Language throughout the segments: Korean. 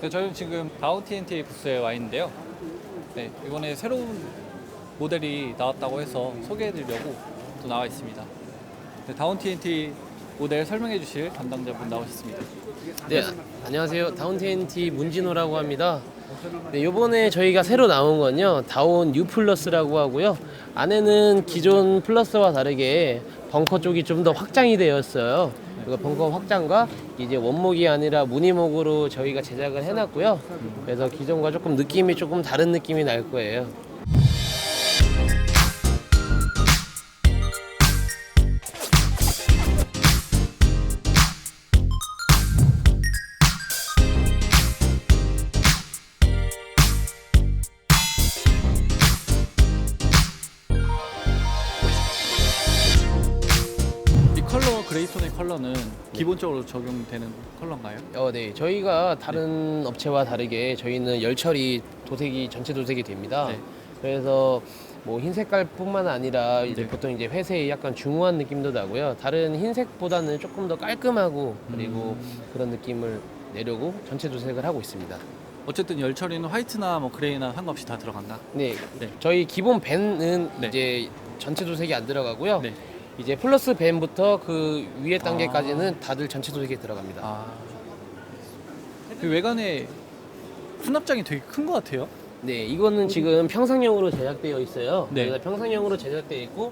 네, 저희는 지금 다운 TNT 부스에 와 있는데요. 네, 이번에 새로운 모델이 나왔다고 해서 소개해드리려고 또 나와 있습니다. 네, 다운 TNT 모델 설명해 주실 담당자분 나오셨습니다. 네, 안녕하세요. 다운 TNT 문진호라고 합니다. 네, 요번에 저희가 새로 나온 건요. 다운 U 플러스라고 하고요. 안에는 기존 플러스와 다르게 벙커 쪽이 좀 더 확장이 되었어요. 그리고 벙커 확장과 이제 원목이 아니라 무늬목으로 저희가 제작을 해놨고요. 그래서 기존과 조금 느낌이 조금 다른 느낌이 날 거예요. 기본적으로 적용되는 컬러인가요? 어, 네. 저희가 다른 업체와 다르게 저희는 열처리 도색이 전체 도색이 됩니다. 네. 그래서 뭐 흰 색깔뿐만 아니라 이제 네. 보통 이제 회색이 약간 중후한 느낌도 나고요. 다른 흰색보다는 조금 더 깔끔하고 그리고 음. 그런 느낌을 내려고 전체 도색을 하고 있습니다. 어쨌든 열 처리는 화이트나 뭐 그레이나 상관없이 다 들어간다. 네. 네. 저희 기본 밴은 네. 이제 전체 도색이 안 들어가고요. 네. 이제 플러스 밴부터 그 위에 단계까지는 아. 다들 전체 도색이 들어갑니다. 아. 그 외관에 수납장이 되게 큰 것 같아요. 네, 이거는 지금 평상형으로 제작되어 있어요. 네. 그래서 평상형으로 제작되어 있고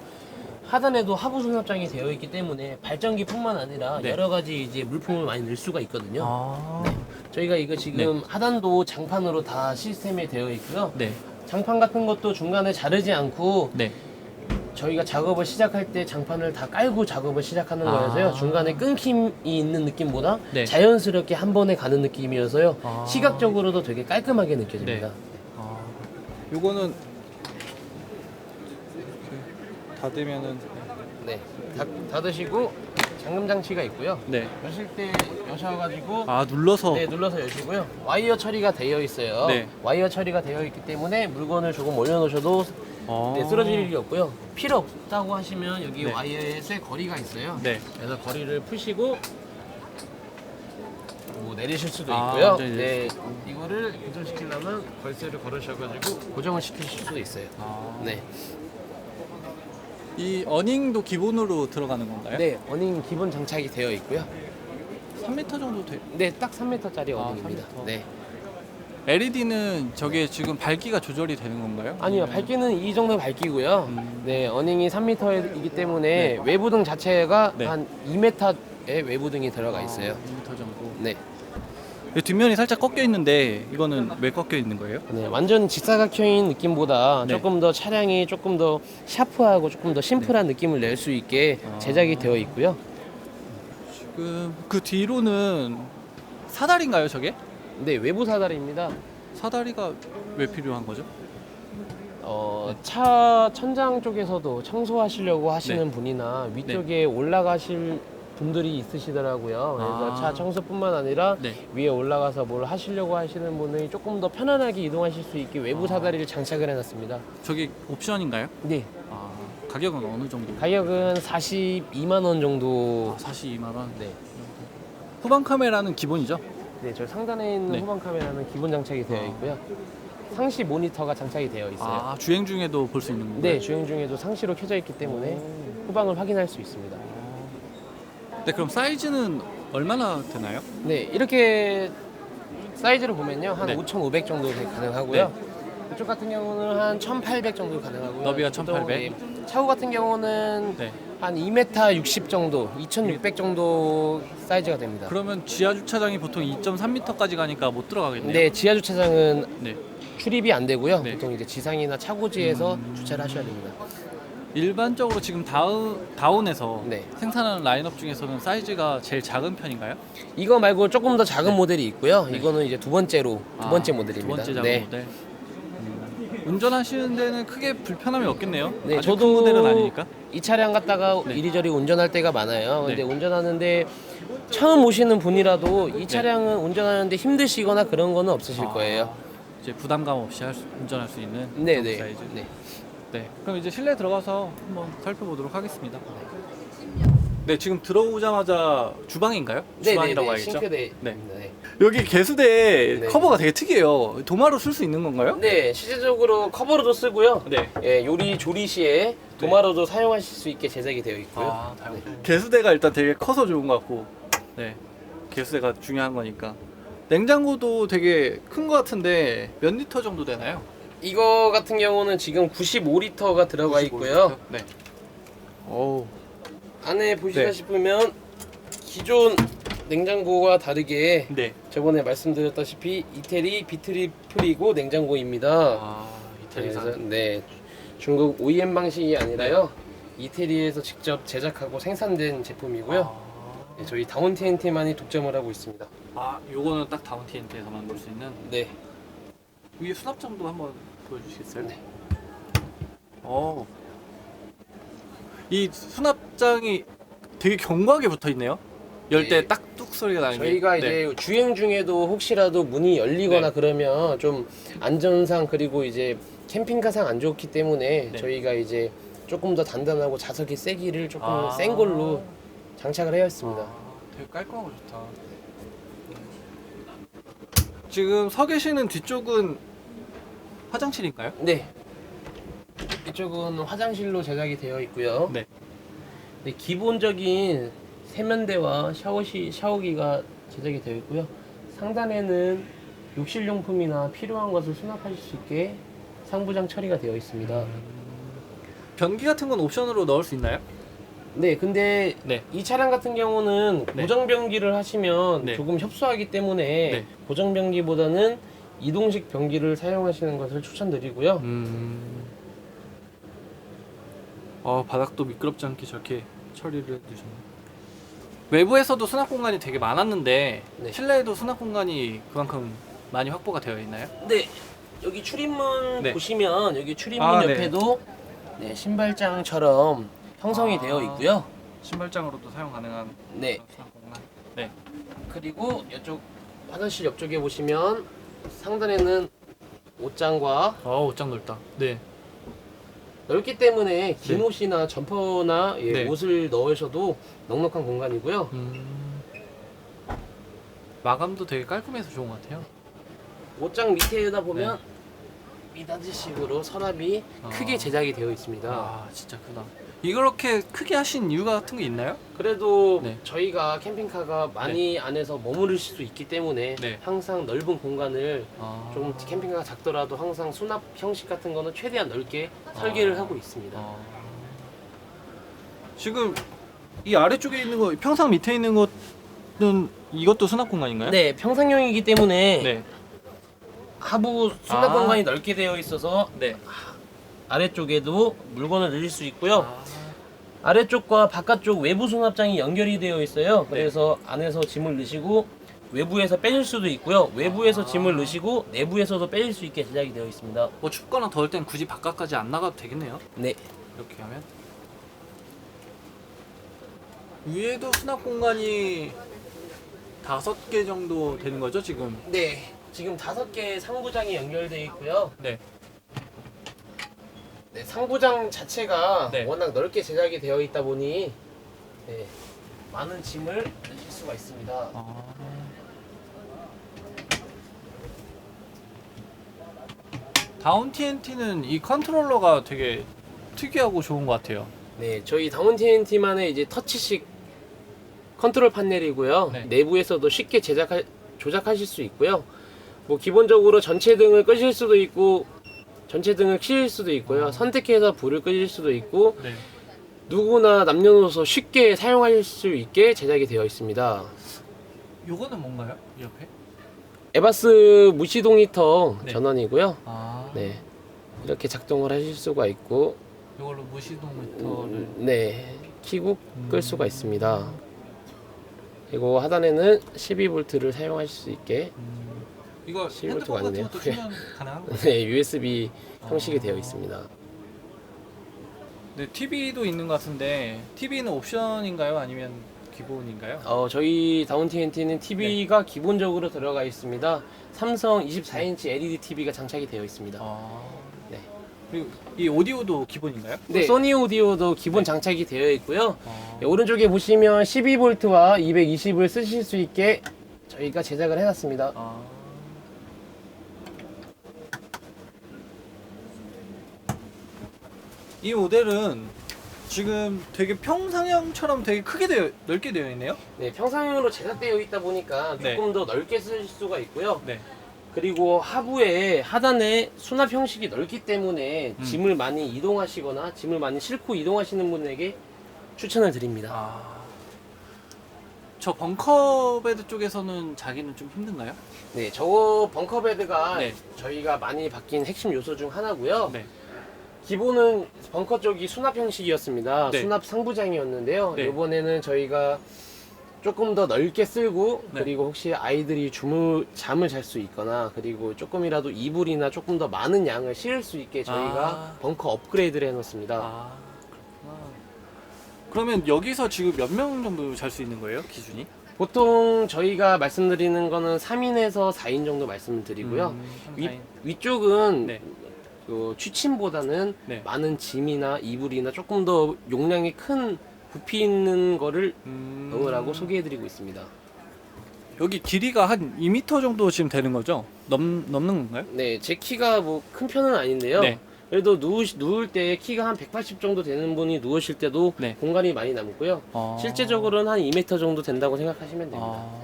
하단에도 하부 수납장이 되어 있기 때문에 발전기뿐만 아니라 네. 여러 가지 이제 물품을 많이 넣을 수가 있거든요. 아. 저희가 이거 지금 하단도 장판으로 다 시스템이 되어 있고요. 네. 장판 같은 것도 중간에 자르지 않고 네. 저희가 작업을 시작할 때 장판을 다 깔고 작업을 시작하는 아. 거여서요. 중간에 끊김이 있는 느낌보다 네. 자연스럽게 한 번에 가는 느낌이어서요. 아. 시각적으로도 되게 깔끔하게 느껴집니다. 아. 요거는 닫으면은 네, 다, 닫으시고 잠금 장치가 있고요. 네. 여실 때 여셔가지고 아 눌러서 네 눌러서 여시고요. 와이어 처리가 되어 있어요. 네. 와이어 처리가 되어 있기 때문에 물건을 조금 올려놓으셔도 어. 네, 쓰러질 일이 없고요. 필요 없다고 하시면 여기 네. 와이어에 쇠 거리가 있어요. 네. 그래서 거리를 푸시고 뭐 내리실 수도 아, 있고요. 완전히 네, 이거를 고정시키려면 걸쇠를 걸으셔가지고 고정을 시키실 수도 있어요. 아. 네, 이 어닝도 기본으로 들어가는 건가요? 네, 어닝 기본 장착이 되어 있고요. 3m 정도 돼. 네, 딱 3m짜리 아, 어닝입니다. 3m. 네. LED는 저게 지금 밝기가 조절이 되는 건가요? 아니요, 밝기는 이 정도 밝기고요. 음. 네, 어닝이 3m이기 때문에 외부등 자체가 네. 한 2m의 외부등이 들어가 있어요. 2m 정도. 네. 이 뒷면이 살짝 꺾여 있는데 이거는 왜 꺾여 있는 거예요? 네, 완전 직사각형인 느낌보다 네. 조금 더 차량이 조금 더 샤프하고 조금 더 심플한 느낌을 낼 수 있게 아. 제작이 되어 있고요. 지금 그 뒤로는 사다리인가요, 저게? 네, 외부 사다리입니다. 사다리가 왜 필요한 거죠? 어, 차 천장 쪽에서도 청소하시려고 하시는 네. 분이나 위쪽에 올라가실 분들이 있으시더라고요. 그래서 아. 차 청소뿐만 아니라 네. 위에 올라가서 뭘 하시려고 하시는 분이 조금 더 편안하게 이동하실 수 있게 외부 아. 사다리를 장착을 해놨습니다. 저게 옵션인가요? 네, 아, 가격은 어느 정도? 가격은 42만 원 정도. 아, 42만 원. 네, 후방 카메라는 기본이죠? 네, 저 상단에 있는 네. 후방 카메라는 기본 장착이 되어 아. 있고요. 상시 모니터가 장착이 되어 있어요. 아, 주행 중에도 볼 수 있는 건가요? 네, 주행 중에도 상시로 켜져 있기 때문에 후방을 확인할 수 있습니다. 네, 그럼 사이즈는 얼마나 되나요? 네, 이렇게 사이즈를 보면요. 한 네. 5,500 정도 가능하고요. 이쪽 같은 경우는 한 1,800 정도 가능하고요. 너비가 보통, 1,800? 네, 차후 같은 경우는 네. 한 2m 60 정도, 2,600 정도 사이즈가 됩니다. 그러면 지하 주차장이 보통 2.3m까지 가니까 못 들어가겠네요. 네, 지하 주차장은 네. 출입이 안 되고요. 네. 음. 보통 이제 지상이나 차고지에서 주차를 하셔야 됩니다. 일반적으로 지금 다운 다운에서 네. 생산하는 라인업 중에서는 사이즈가 제일 작은 편인가요? 이거 말고 조금 더 작은 네. 모델이 있고요. 네. 이거는 이제 두 번째로 두 아, 번째 모델입니다. 두 번째 작은 네. 모델. 음, 운전하시는 데는 크게 불편함이 없겠네요. 네, 아주 저도 큰 모델은 아니니까. 이 차량 갖다가 네. 이리저리 운전할 때가 많아요. 근데 네. 운전하는데 처음 오시는 분이라도 이 차량은 운전하는데 힘드시거나 그런 거는 없으실 아, 거예요. 이제 부담감 없이 할 수, 운전할 수 있는 네, 네. 사이즈. 네. 네. 그럼 이제 실내 들어가서 한번 살펴보도록 하겠습니다. 네, 지금 들어오자마자 주방인가요? 네, 주방이라고 네, 네. 하겠죠? 싱크대. 네. 네. 여기 개수대 네. 커버가 되게 특이해요. 도마로 쓸 수 있는 건가요? 네, 실질적으로 커버로도 쓰고요. 네. 예, 요리 조리 시에 도마로도 사용하실 수 있게 제작이 되어 있고요. 아, 다행이다. 개수대가 일단 되게 커서 좋은 것 같고, 네. 개수대가 중요한 거니까. 냉장고도 되게 큰 것 같은데 몇 리터 정도 되나요? 이거 같은 경우는 지금 95리터가 들어가 있고요. 네. 오. 안에 보시다시피면 기존 냉장고와 다르게 네. 저번에 말씀드렸다시피 이태리 비트리 프리고 냉장고입니다. 아, 그래서 이탈리아산. 네 중국 OEM 방식이 아니라요 이태리에서 직접 제작하고 생산된 제품이고요. 아, 네, 저희 다운 TNT만이 독점을 하고 있습니다. 아, 요거는 딱 다운 TNT에서만 볼 수 있는 네, 위에 수납장도 한번 보여주시겠어요? 네. 어. 이 수납장이 되게 견고하게 붙어 있네요. 열때 네. 딱뚝 소리가 나는 게. 저희가 네. 이제 주행 중에도 혹시라도 문이 열리거나 네. 그러면 좀 안전상 그리고 이제 캠핑카상 안 좋기 때문에 네. 저희가 이제 조금 더 단단하고 자석이 세기를 조금 아. 센 걸로 장착을 해왔습니다. 아, 되게 깔끔하고 좋다. 지금 서 계시는 뒤쪽은 화장실인가요? 네. 이쪽은 화장실로 제작이 되어 있고요. 네. 네, 기본적인 세면대와 샤워시 샤워기가 제작이 되어 있고요. 상단에는 욕실용품이나 필요한 것을 수납하실 수 있게 상부장 처리가 되어 있습니다. 변기 같은 건 옵션으로 넣을 수 있나요? 네, 근데 네. 이 차량 같은 경우는 네. 고정 변기를 하시면 네. 조금 협소하기 때문에 네. 고정 변기보다는 이동식 변기를 사용하시는 것을 추천드리고요. 음. 어 바닥도 미끄럽지 않게 저렇게 처리를 해주셨네. 외부에서도 수납 공간이 되게 많았는데 네. 실내에도 수납 공간이 그만큼 많이 확보가 되어 있나요? 네, 여기 출입문 네. 보시면 여기 출입문 아, 네. 옆에도 네, 신발장처럼 형성이 아. 되어 있고요. 신발장으로도 사용 가능한 네, 수납 공간. 네. 그리고 이쪽 화장실 옆쪽에 보시면 상단에는 옷장과 어 옷장 넓다. 네. 넓기 때문에 긴 네. 옷이나 점퍼나 예, 네. 옷을 넣으셔도 넉넉한 공간이고요. 음. 마감도 되게 깔끔해서 좋은 것 같아요. 옷장 밑에다 보면 미닫이식으로 서랍이 네. 아. 크게 제작이 되어 있습니다. 아 진짜 크다. 이렇게 크게 하신 이유가 같은 게 있나요? 그래도 네. 저희가 캠핑카가 많이 안에서 머무를 수 있기 때문에 네. 항상 넓은 공간을 아. 좀 캠핑카가 작더라도 항상 수납 형식 같은 거는 최대한 넓게 설계를 아. 하고 있습니다. 아. 지금 이 아래쪽에 있는 거 평상 밑에 있는 것은 이것도 수납 공간인가요? 네, 평상용이기 때문에 네. 하부 수납 아. 공간이 넓게 되어 있어서 네. 아래쪽에도 물건을 넣을 수 있고요. 아. 아래쪽과 바깥쪽 외부 수납장이 연결이 되어 있어요. 네. 그래서 안에서 짐을 넣으시고 외부에서 빼실 수도 있고요. 외부에서 아. 짐을 넣으시고 내부에서도 빼실 수 있게 제작이 되어 있습니다. 뭐 춥거나 더울 땐 굳이 바깥까지 안 나가도 되겠네요. 네. 이렇게 하면 위에도 수납 공간이 다섯 개 정도 되는 거죠 지금? 네. 지금 다섯 개의 상부장이 연결되어 있고요. 네. 네, 상부장 자체가 네. 워낙 넓게 제작이 되어 있다 보니 네, 많은 짐을 넣으실 수가 있습니다. 아. 다운 TNT는 이 컨트롤러가 되게 특이하고 좋은 것 같아요. 네, 저희 다운 TNT만의 이제 터치식 컨트롤 판넬이고요. 네. 내부에서도 쉽게 제작하, 조작하실 수 있고요. 뭐 기본적으로 전체 등을 끄실 수도 있고 전체 등을 켜실 수도 있고요. 선택해서 불을 끄실 수도 있고 네. 누구나 남녀노소 쉽게 사용하실 수 있게 제작이 되어 있습니다. 요거는 뭔가요? 이 옆에? 에바스 무시동 히터 네. 전원이고요. 아. 네. 이렇게 작동을 하실 수가 있고 이걸로 무시동 미터를 음, 네. 키고 끌 수가 있습니다. 그리고 하단에는 12V를 사용하실 수 있게 음, 이거 실버트가 핸드폰 같은 아니네요. 것도 충전 가능한 거? 네, USB 형식이 아. 되어 있습니다. 네, TV도 있는 것 같은데 TV는 옵션인가요? 아니면 기본인가요? 어, 저희 다운 TNT는 TV가 기본적으로 들어가 있습니다. 삼성 24인치 LED TV가 장착이 되어 있습니다. 아. 네. 그리고 이 오디오도 기본인가요? 네, 소니 오디오도 기본 장착이 되어 있고요. 아. 네, 오른쪽에 보시면 12V와 220을 쓰실 수 있게 저희가 제작을 해놨습니다. 아. 이 모델은 지금 되게 평상형처럼 되게 크게 되어 넓게 되어 있네요. 네, 평상형으로 제작되어 있다 보니까 네. 조금 더 넓게 쓸 수가 있고요. 네. 그리고 하부에 하단에 수납 형식이 넓기 때문에 음. 짐을 많이 이동하시거나 짐을 많이 싣고 이동하시는 분에게 추천을 드립니다. 아. 저 벙커 베드 쪽에서는 자기는 좀 힘든가요? 네, 저 벙커 베드가 네. 저희가 많이 바뀐 핵심 요소 중 하나고요. 네. 기본은 벙커 쪽이 수납 형식이었습니다. 네. 수납 상부장이었는데요. 네. 이번에는 저희가 조금 더 넓게 쓸고 네. 그리고 혹시 아이들이 주무 잠을 잘 수 있거나 그리고 조금이라도 이불이나 조금 더 많은 양을 실을 수 있게 저희가 아. 벙커 업그레이드를 해놓습니다. 아, 그렇구나. 그러면 여기서 지금 몇 명 정도 잘 수 있는 거예요? 기준이? 보통 저희가 말씀드리는 거는 3인에서 4인 정도 말씀을 드리고요. 음, 삼, 위, 사인. 위쪽은 네. 그 취침보다는 네. 많은 짐이나 이불이나 조금 더 용량이 큰 부피 있는 거를 음. 넣으라고 소개해드리고 있습니다. 여기 길이가 한 2m 정도 지금 되는 거죠? 넘, 넘는 건가요? 네, 제 키가 뭐 큰 편은 아닌데요. 네. 그래도 누우, 누울 때 키가 한 180 정도 되는 분이 누우실 때도 네. 공간이 많이 남고요. 아. 실제적으로는 한 2m 정도 된다고 생각하시면 됩니다. 아.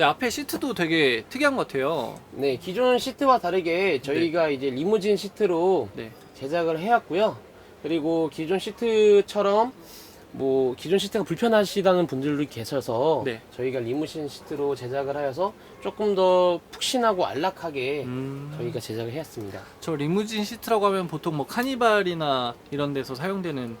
네, 앞에 시트도 되게 특이한 것 같아요. 네, 기존 시트와 다르게 저희가 이제 리무진 시트로 네. 제작을 해왔고요. 그리고 기존 시트처럼 뭐 기존 시트가 불편하시다는 분들도 계셔서 네. 저희가 리무진 시트로 제작을 하여서 조금 더 푹신하고 안락하게 음. 저희가 제작을 해왔습니다. 저 리무진 시트라고 하면 보통 뭐 카니발이나 이런 데서 사용되는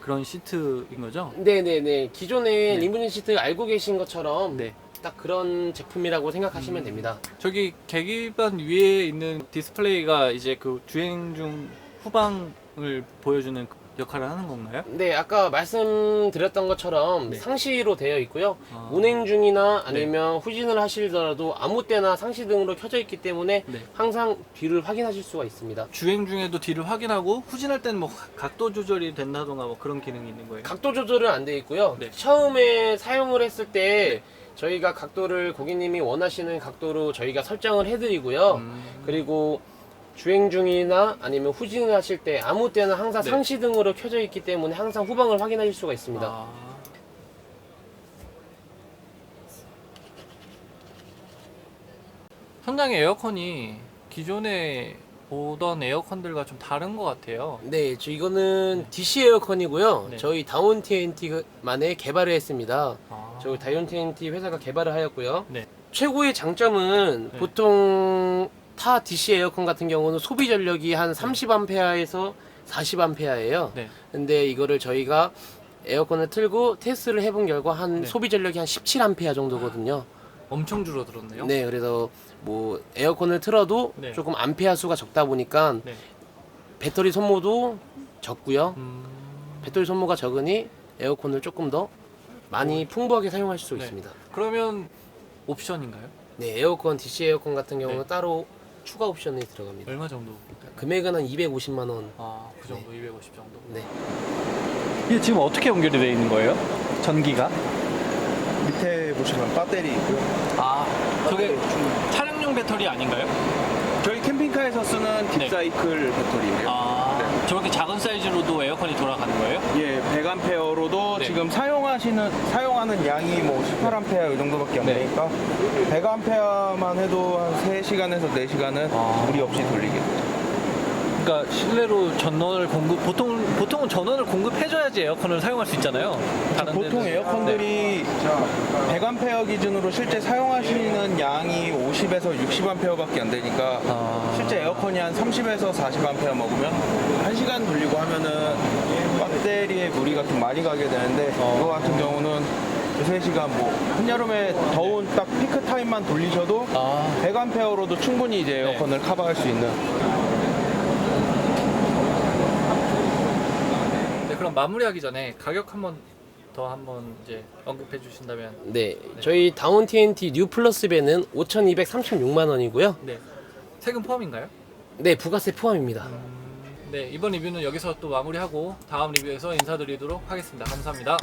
그런 시트인 거죠? 네네네. 기존에 네. 리무진 시트 알고 계신 것처럼 네. 딱 그런 제품이라고 생각하시면 음. 됩니다. 저기 계기판 위에 있는 디스플레이가 이제 그 주행 중 후방을 보여주는 그 역할을 하는 건가요? 네, 아까 말씀드렸던 것처럼 네. 상시로 되어 있고요. 아. 운행 중이나 아니면 후진을 하시더라도 아무 때나 상시 등으로 켜져 있기 때문에 네. 항상 뒤를 확인하실 수가 있습니다. 주행 중에도 뒤를 확인하고 후진할 때는 뭐 각도 조절이 된다던가 뭐 그런 기능이 있는 거예요. 각도 조절은 안돼 있고요. 네. 처음에 사용을 했을 때 저희가 각도를 고객님이 원하시는 각도로 저희가 설정을 해드리고요. 음. 그리고 주행 중이나 아니면 후진을 하실 때 아무 때나 항상 네. 상시등으로 켜져 있기 때문에 항상 후방을 확인하실 수가 있습니다. 아. 현장의 에어컨이 기존에 보던 에어컨들과 좀 다른 것 같아요. 네, 저 이거는 DC 에어컨이고요. 네. 저희 다운 TNT만에 개발을 했습니다. 아. 저희 다운 TNT 회사가 개발을 하였고요. 네. 최고의 장점은 네. 보통 타 DC 에어컨 같은 경우는 소비 전력이 한 30암페어에서 40암페어예요. 네. 근데 이거를 저희가 에어컨을 틀고 테스트를 해본 결과 한 네. 소비 전력이 한 17암페어 정도거든요. 엄청 줄어들었네요. 네, 그래서 뭐 에어컨을 틀어도 네. 조금 암페어 수가 적다 보니까 네. 배터리 소모도 적고요. 음. 배터리 소모가 적으니 에어컨을 조금 더 많이 풍부하게 사용하실 수 네. 있습니다. 그러면 옵션인가요? 네, 에어컨 DC 에어컨 같은 경우는 네. 따로 추가 옵션이 들어갑니다. 얼마 정도? 금액은 한 250만 원. 아, 그 정도, 250 정도. 네. 이게 지금 어떻게 연결이 되어 있는 거예요? 전기가? 밑에 보시면 배터리 있고요. 아, 저게 차량용 배터리 아닌가요? 저희 캠핑카에서 쓰는 네. 딥사이클 배터리예요. 아, 네. 저렇게 작은 사이즈로도 에어컨이 돌아가는 거예요? 예, 100암페어로도 네. 지금 사용 하시는 사용하는 양이 뭐 18암페어 이 정도밖에 안 네. 되니까 100암페어만 해도 한 3시간에서 4시간은 아. 무리 없이 돌리게 돼요. 그러니까 실내로 전원을 공급 보통 보통은 전원을 공급해줘야지 에어컨을 사용할 수 있잖아요. 다른 보통 데는. 에어컨들이 100암페어 기준으로 실제 사용하시는 양이 50에서 60암페어밖에 안 되니까 아. 실제 에어컨이 한 30에서 40암페어 먹으면 1시간 돌리고 하면은 배터리에 무리가 좀 많이 가게 되는데 어. 이거 같은 경우는 3시간 뭐 한여름에 더운 딱 피크 타임만 돌리셔도 아, 100암페어로도 충분히 이제 네. 에어컨을 커버할 수 있는 그럼 마무리하기 전에 가격 한번 더 한번 이제 언급해 주신다면 네, 저희 다운 TNT 뉴 플러스 배는 5,236만 원이고요. 네 세금 포함인가요? 네, 부가세 포함입니다. 네 이번 리뷰는 여기서 또 마무리하고 다음 리뷰에서 인사드리도록 하겠습니다. 감사합니다.